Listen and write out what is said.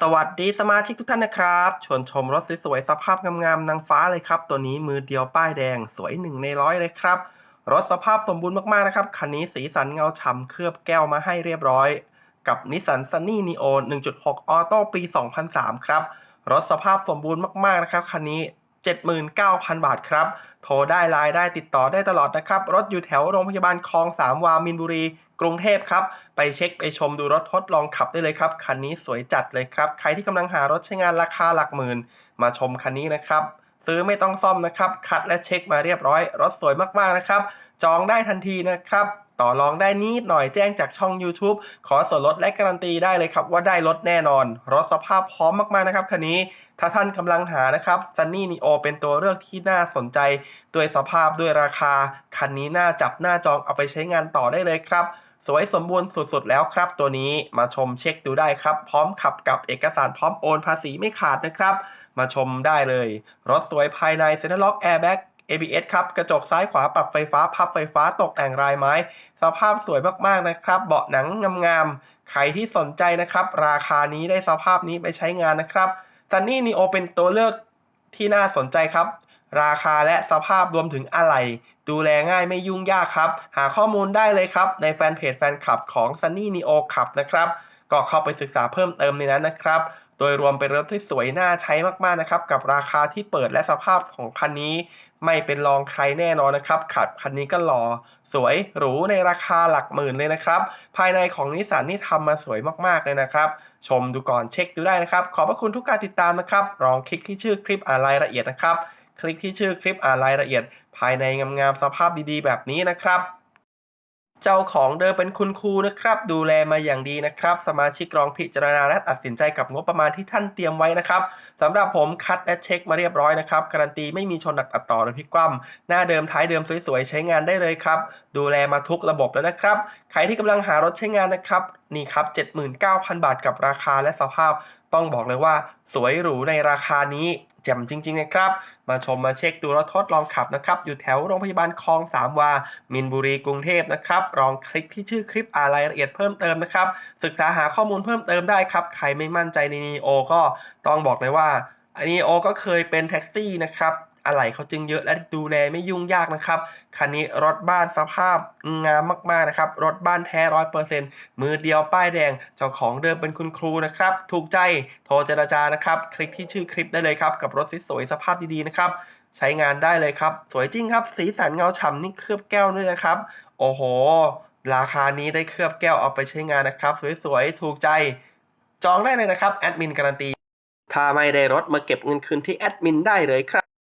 สวัสดีสมาชิกทุกท่านนะครับ ชวนชมรถสวยๆสภาพงามๆนางฟ้าเลยครับ ตัวนี้มือเดียวป้ายแดงสวยหนึ่งในร้อยเลยครับ รถสภาพสมบูรณ์มากๆนะครับ คันนี้สีสันเงาฉ่ำเคลือบแก้วมาให้เรียบร้อย กับนิสสันซันนี่นีโอ1.6 ออโต้ปี 2003 ครับ รถสภาพสมบูรณ์มากๆนะครับ คันนี้ 79,000 บาทครับ โทรได้ไลน์ได้ติดต่อได้ตลอดนะครับ รถอยู่แถวโรงพยาบาลคลองสามวามินบุรี กรุงเทพครับ ไปเช็คไปชมดูรถทดลองขับได้เลยครับ คันนี้สวยจัดเลยครับ ใครที่กำลังหารถใช้งานราคาหลักหมื่น มาชมคันนี้นะครับซื้อไม่ต้องซ่อมนะครับ คัดและเช็คมาเรียบร้อย รถสวยมากๆนะครับ จองได้ทันทีนะครับ ต่อรองได้นิดหน่อยแจ้งจากช่อง YouTube ขอส่วนลดและการันตีได้เลยครับว่าได้รถแน่นอน รถสภาพพร้อมมากๆนะครับคันนี้ถ้าท่านกำลังหานะครับ Sunny Neo เป็นตัวเลือกที่น่าสนใจ ด้วยสภาพด้วยราคา คันนี้น่าจับหน้าจองเอาไปใช้งานต่อได้เลยครับ สวยสมบูรณ์สุดๆแล้วครับ ตัวนี้มาชมเช็คดูได้ครับ พร้อมขับกับเอกสารพร้อมโอนภาษีไม่ขาดนะครับ มาชมได้เลย รถสวยภายในเซ็นทรัลล็อกแอร์แบ็ก ABS ครับ กระจกซ้ายขวาปรับไฟฟ้า พับไฟฟ้าตกแต่งลายไม้ สภาพสวยมากๆนะครับ เบาะหนังงามๆ ใครที่สนใจนะครับ ราคานี้ได้สภาพนี้ไปใช้งานนะครับ Sunny Neo เป็นตัวเลือกที่น่าสนใจครับ ราคาและสภาพรวมถึงอะไหล่ดูแลง่ายไม่ยุ่งยากครับ หาข้อมูลได้เลยครับ ในแฟนเพจแฟนคลับของ Sunny Neo ขับนะครับ ก็เข้าไปศึกษาเพิ่มเติมในนั้นนะครับ โดยรวมเป็นรถที่สวยน่าใช้มากๆนะครับ กับราคาที่เปิดและสภาพของคันนี้ ไม่เป็นรองใครแน่นอนนะครับขับคันนี้ก็หล่อสวยหรูในราคาหลักหมื่นเลยนะครับ ภายในของนิสสันนี่ทำมาสวยมากๆเลยนะครับ ชมดูก่อนเช็คดูได้นะครับ ขอบพระคุณทุกการติดตามนะครับลองคลิกที่ชื่อคลิปอ่านรายละเอียดนะครับ คลิกที่ชื่อคลิปอ่านรายละเอียด ภายในงามๆสภาพดีๆ แบบนี้นะครับ เจ้าของเดิมเป็นคุณครูนะครับ ดูแลมาอย่างดีนะครับ สมาชิกลองพิจารณาและตัดสินใจกับงบประมาณที่ท่านเตรียมไว้นะครับสำหรับผมคัดและเช็คมาเรียบร้อยนะครับการันตีไม่มีชนหนักตัดต่อหรือพิกคว่ำหน้าเดิมท้ายเดิมสวยๆใช้งานได้เลยครับ ดูแลมาทุกระบบแล้วนะครับใครที่กำลังหารถใช้งานนะครับนี่ครับ 79,000 บาทกับราคาและสภาพ ต้องบอกเลยว่า สวยหรูในราคานี้แจ่มจริงๆนะครับ มาชมมาเช็คดูแล้วทดลองขับนะครับ อยู่แถวโรงพยาบาลคลองสามวา มินบุรีกรุงเทพนะครับ ลองคลิกที่ชื่อคลิปอ่านรายละเอียดเพิ่มเติมนะครับ ศึกษาหาข้อมูลเพิ่มเติมได้ครับ ใครไม่มั่นใจในนีโอก็ต้องบอกเลยว่านีโอก็เคยเป็นแท็กซี่นะครับ อะไหล่เขาจึงเยอะและดูแลไม่ยุ่งยากนะครับ คันนี้รถบ้านสภาพงามมากๆนะครับ รถบ้านแท้ร้อยเปอร์เซ็นต์มือเดียวป้ายแดง เจ้าของเดิมเป็นคุณครูนะครับ ถูกใจโทรเจรจานะครับ คลิกที่ชื่อคลิปได้เลยครับ กับรถสวยสภาพดีๆนะครับ ใช้งานได้เลยครับ สวยจริงครับ สีสันเงาฉ่ำนี่เคลือบแก้วด้วยนะครับ โอ้โห ราคานี้ได้เคลือบแก้วเอาไปใช้งานนะครับ สวยๆ ถูกใจ จองได้เลยนะครับ แอดมินการันตี ถ้าไม่ได้รถมาเก็บเงินคืนที่แอดมินได้เลยครับ